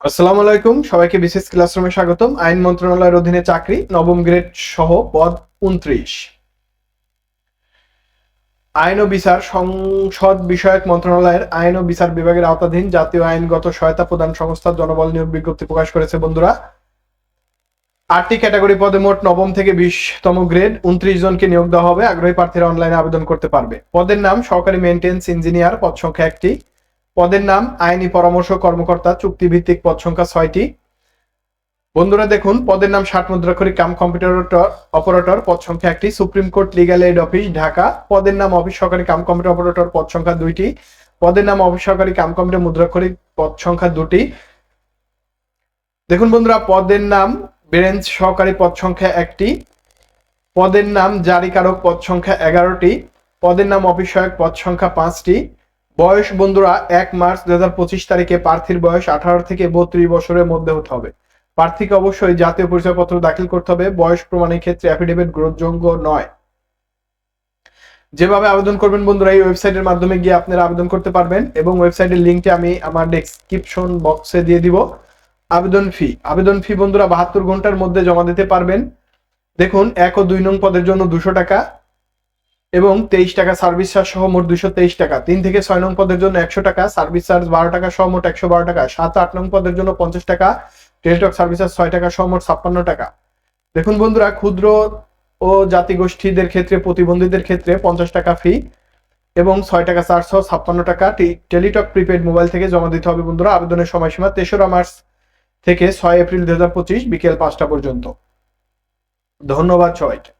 আসসালামু আলাইকুম, সবাইকে বিশেষ ক্লাসরুমে স্বাগতম। আইন মন্ত্রণালয়ের অধীনে চাকরি, নবম গ্রেড সহ পদ উনত্রিশ। আইন ও বিচার সংসদ বিষয়ক মন্ত্রণালয়ের আইন ও বিচার বিভাগের আওতাধীন জাতীয় আইনগত সহায়তা প্রদান সংস্থার জনবল নিয়োগ বিজ্ঞপ্তি প্রকাশ করেছে, বন্ধুরা। আটটি ক্যাটাগরি পদে মোট নবম থেকে বিশতম গ্রেড উনত্রিশ জনকে নিয়োগ দেওয়া হবে। আগ্রহী প্রার্থীরা অনলাইনে আবেদন করতে পারবে। পদের নাম সহকারী মেনটেন্স ইঞ্জিনিয়ার, পদ সংখ্যা একটি। পদের নাম আইনি পরামর্শ কর্মকর্তা চুক্তিভিত্তিক পদ সংখ্যা ছয়টি। বন্ধুরা দেখুন, পদের নাম ষাট মুদ্রাক্ষরী কাম কম্পিউটার অপারেটর পদ সংখ্যা একটি। Supreme court legal aid office Dhaka পদের নাম অফিস সহকারী কাম কম্পিউটার অপারেটর পদ সংখ্যা দুইটি। পদের নাম অফিস সহকারী কাম কম্পিউটার মুদ্রাক্ষরী পদ সংখ্যা দুটি। দেখুন বন্ধুরা, পদের নাম ব্রেঞ্চ সহকারী পদ সংখ্যা একটি। পদের নাম জারিকারক পদ সংখ্যা এগারোটি। পদের নাম অফিস সহায়ক পদ সংখ্যা পাঁচটি। বয়স বন্ধুরা, এক মার্চ দু হাজার পঁচিশ তারিখে প্রার্থীর বয়স আঠারো থেকে বত্রিশ বছরের মধ্যে হতে হবে। প্রার্থীকে অবশ্যই জাতীয় পরিচয়পত্র দাখিল করতে হবে। বয়স প্রমাণের ক্ষেত্রে অ্যাফিডেভিট গ্রহণযোগ্য নয়। যেভাবে আবেদন করবেন বন্ধুরা, এই ওয়েবসাইটের মাধ্যমে গিয়ে আপনারা আবেদন করতে পারবেন এবং ওয়েবসাইটের লিঙ্কটি আমি আমার ডেসক্রিপশন বক্সে দিয়ে দিব। আবেদন ফি আবেদন ফি বন্ধুরা বাহাত্তর ঘণ্টার মধ্যে জমা দিতে পারবেন। দেখুন, এক ও দুই নং পদের জন্য দুশো টাকা। এবং তেইশ টাকা সার্ভিস চার্জ সহ মোট দুশো তেইশ টাকা। তিন থেকে ছয় নং পদের জন্য একশো টাকা সার্ভিস চার্জ বারো টাকা সহ মোট একশো বারো টাকা। সাত আট নং পদের জন্য পঞ্চাশ টাকা টেলিটক সার্ভিস চার্জ ছয় টাকা সহ মোট ছাপ্পান্ন টাকা। দেখুন বন্ধুরা, ক্ষুদ্র ও জাতিগোষ্ঠীদের ক্ষেত্রে, প্রতিবন্ধীদের ক্ষেত্রে পঞ্চাশ টাকা ফি এবং ছয় টাকা চার্জ সহ ছাপ্পান্ন টাকা। টেলিটক প্রিপেড মোবাইল থেকে জমা দিতে হবে বন্ধুরা। আবেদনের সময়সীমা তেসরা মার্চ থেকে ছয় এপ্রিল দু হাজার পঁচিশ বিকেল পাঁচটা পর্যন্ত। ধন্যবাদ সবাইকে।